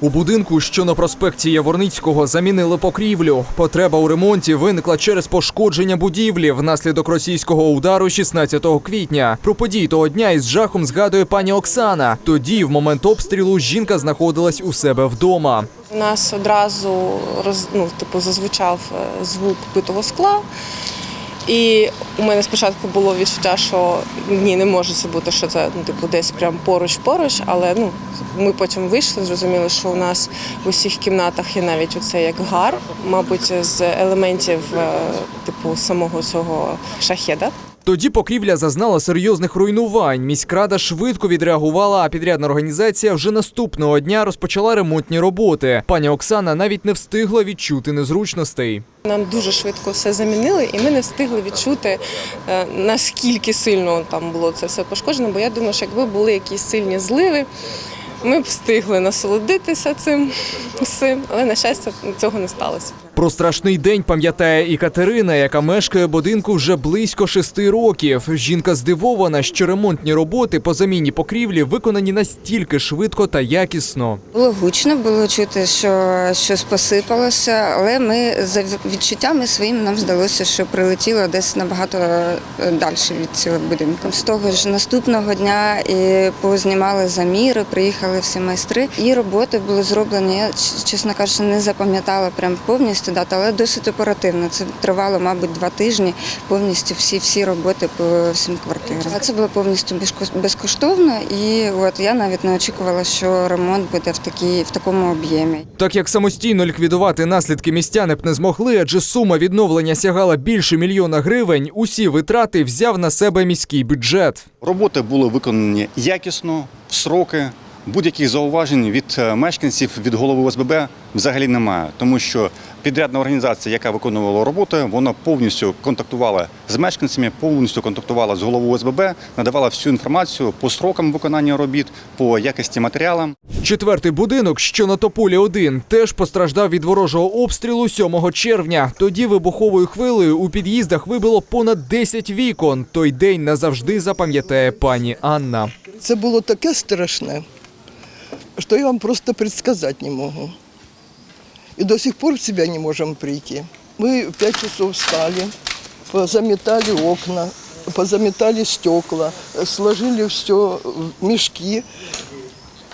У будинку, що на проспекті Яворницького, замінили покрівлю. Потреба у ремонті виникла через пошкодження будівлі внаслідок російського удару 16 квітня. Про події того дня із жахом згадує пані Оксана. Тоді, в момент обстрілу, жінка знаходилась у себе вдома. У нас одразу роз, ну, типу, зазвучав е, звук битого скла. І у мене спочатку було відчуття, що ні, не може це бути, що це ну, типу, десь прям поруч-поруч, але ну, ми потім вийшли, зрозуміли, що у нас в усіх кімнатах є навіть оце як гар, мабуть, з елементів е, типу самого цього шахеда. Тоді покрівля зазнала серйозних руйнувань. Міськрада швидко відреагувала, а підрядна організація вже наступного дня розпочала ремонтні роботи. Пані Оксана навіть не встигла відчути незручностей. Нам дуже швидко все замінили, і ми не встигли відчути, е, наскільки сильно там було це все пошкоджено. Бо я думаю, що якби були якісь сильні зливи, ми б встигли насолодитися цим але на щастя цього не сталося. Про страшний день пам'ятає і Катерина, яка мешкає в будинку вже близько шести років. Жінка здивована, що ремонтні роботи по заміні покрівлі виконані настільки швидко та якісно. Було гучно, було чути, що щось посипалося, але ми за відчуттями своїм нам здалося, що прилетіло десь набагато е, далі від цього будинку. З того ж наступного дня і познімали заміри, приїхали всі майстри, і роботи були зроблені. Я чесно кажучи, не запам'ятала прям повністю дату, але досить оперативно. Це тривало, мабуть, два тижні. Повністю всі всі роботи по всім квартирам. Це було повністю безко- безкоштовно, і от я навіть не очікувала, що ремонт буде в такій в такому об'ємі. Так як самостійно ліквідувати наслідки містяни б не змогли, адже сума відновлення сягала більше мільйона гривень, усі витрати взяв на себе міський бюджет. Роботи були виконані якісно, в сроки. Будь-яких зауважень від е, мешканців, від голови ОСББ взагалі немає, тому що підрядна організація, яка виконувала роботи, вона повністю контактувала з мешканцями, повністю контактувала з головою ОСББ, надавала всю інформацію по срокам виконання робіт, по якості матеріалам. Четвертий будинок, що на Тополі 1 теж постраждав від ворожого обстрілу 7 червня. Тоді вибуховою хвилею у під'їздах вибило понад 10 вікон. Той день назавжди запам'ятає пані Анна. Це було таке страшне, що я вам просто предсказать не можу. И до сих пор в себя не можем прийти. Мы в 5 часов встали, позаметали окна, позаметали стекла, сложили все в мешки.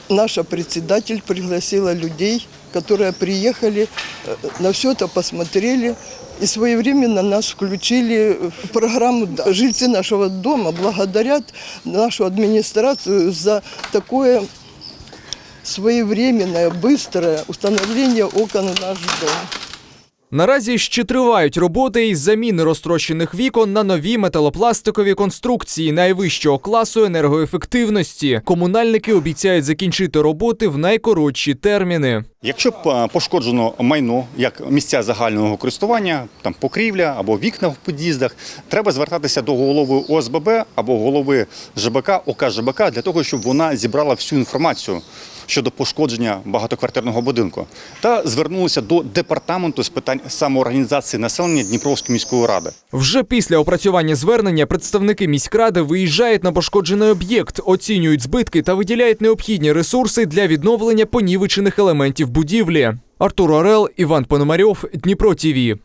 Наша председатель пригласила людей, которые приехали, э, на все это посмотрели и своевременно нас включили в программу. Жильцы нашего дома благодарят нашу администрацию за такое своевременное, быстрое установление окон в наш дом. Наразі ще тривають роботи із заміни розтрощених вікон на нові металопластикові конструкції найвищого класу енергоефективності. Комунальники обіцяють закінчити роботи в найкоротші терміни. Якщо е, пошкоджено майно, як місця загального користування, там покрівля або вікна в під'їздах, треба звертатися до голови ОСББ або голови ЖБК, ОК ЖБК для того, щоб вона зібрала всю інформацію щодо пошкодження багатоквартирного будинку та звернулися до департаменту з питань самоорганізації населення Дніпровської міської ради. Вже після опрацювання звернення представники міськради виїжджають на пошкоджений об'єкт, оцінюють збитки та виділяють необхідні ресурси для відновлення понівечених елементів будівлі. Артур Орел, Іван Пономарьов, Дніпро ТІВІ.